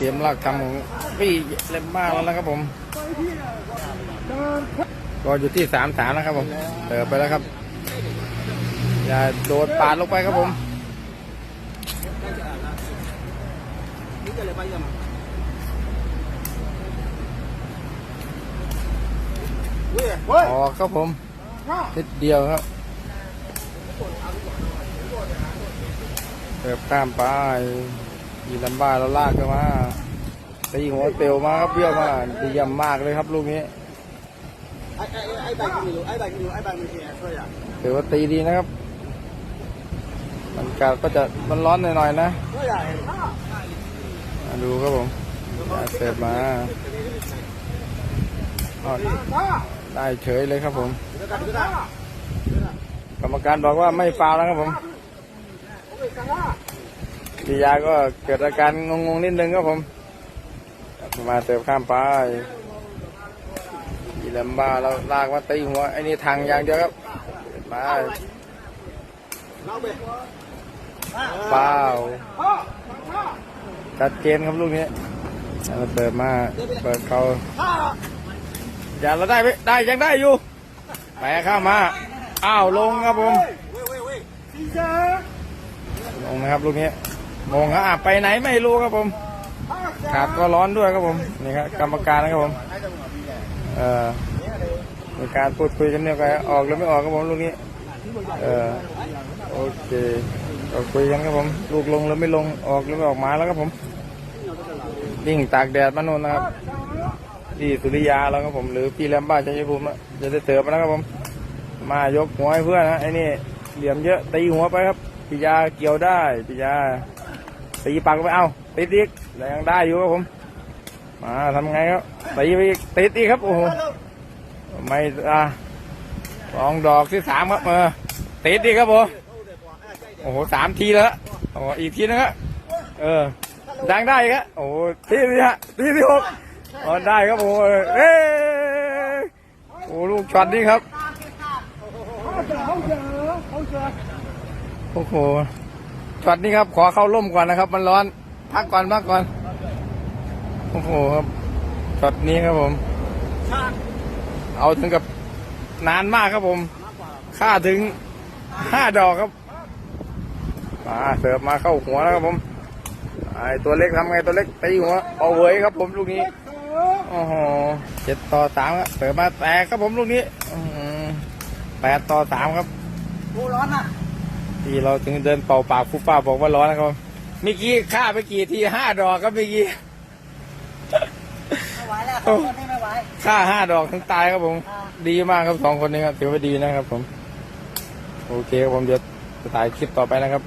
เตรียมลากทำของพี่เล่มบ้าแล้วนะครับผม ก็อยู่ที่สามสามนะครับผม เติบไปแล้วครับ อย่าโดดปาดลงไปครับผมออกครับผมนิดเดียวครับเติบข้ามไปยีลำบ้าแล้วลากเข้ามา ตีหัวเตียวมาครับเบี้ยวมาดีเยี่ยมมากเลยครับลูกนี้ไอ้ไอ้ไอ้ใบกินอยู่ไอ้ใบกินอยู่ไอ้ใบมันเสียช่วยอะถือว่าตีดีนะครับ มันกัดก็จะมันร้อนหน่อยๆนะช่วยอะมาดูครับผมเสิร์ฟมาได้เฉยเลยครับผม กรรมการบอกว่าไม่ฟาวแล้วครับผมปิยาก็เกิดอาการงงๆนิดนึงครับผม มาเติมข้ามไปยีแลมบ้าแล้วลากมาตีหัวไอ้นี่ทางอย่างเดียวครับมาเราไปฟาวตัดเจนครับลูกนี้เราเติมมาเปิดเขาอย่าเราได้ไหมได้ยังได้อยู่แปะข้ามมา อ้าวลงครับผมลงนะครับลูกนี้งงครับอะไปไหนไม่รู้ครับผม ขาดก็ร้อนด้วยครับผมนี่ครับกรรมการนะครับผมเอ่อมีการพูดคุยกันเนี่ยกันออกหรือไม่ออกครับผมลูกนี้เออโอเคก็คุยกันครับผม ลูกลงหรือไม่ลงออกหรือไม่ออกมาแล้วครับผมวิ่งตากแดดมาโน่นนะครับที่สุริยาแล้วครับผมหรือพี่แรมบ้าชัยภูมิจะได้เติมาแล้วครับผม มายกหัวให้เพื่อนนะไอ้นี่เหลี่ยมเยอะตีหัวไปครับปิยาเกี่ยวได้ปิยาตีปากไปเอาติดอีก แต่ยังได้อยู่ครับผม มาทำไงครับตีไปอีกติดอีกครับโอ้โหไม่อะสองดอกที่สามครับเออติดอีกครับผมโอ้โหสามทีแล้วโอ้อีกทีนึงฮะเออยังได้อีกฮะโอ้โหทีที่ฮะทีที่หกอ๋อได้ครับโอ้โหเอ้โอ้โหลูกช็อตนี้ครับโอ้โหช็อตนี้ครับขอเข้าร่มก่อนนะครับ มันร้อนพักก่อนพักก่อน โอ้โหครับช็อตนี้ครับผม เอาถึงกับนานมากครับผม ค่าถึงห้าดอกครับมาเสิร์ฟมาเข้าหัวแล้วครับผมไอตัวเล็กทำไงตัวเล็กตีหัวเอาเว้ยครับผมลูกนี้โอ้โหเจ็ดต่อสามครับเสิร์ฟมาแตกครับผมลูกนี้อื้อหือแปดต่อสามครับโอ้ร้อนอะที่เราถึงเดินเป่าปากฟุบฟ้าบอกว่าร้อนนะครับเมื่อกี้ฆ่าไปกี่ทีห้าดอกครับเมื่อกี้ ไม่ไหวแล้วสองคนนี้ไม่ไหว ฆ่าห้าดอกทั้งตายครับผมดีมากครับสองคนนี้ครับถือว่าดีนะครับผม โอเคครับผมเดี๋ยวจะถ่ายคลิปต่อไปนะครับ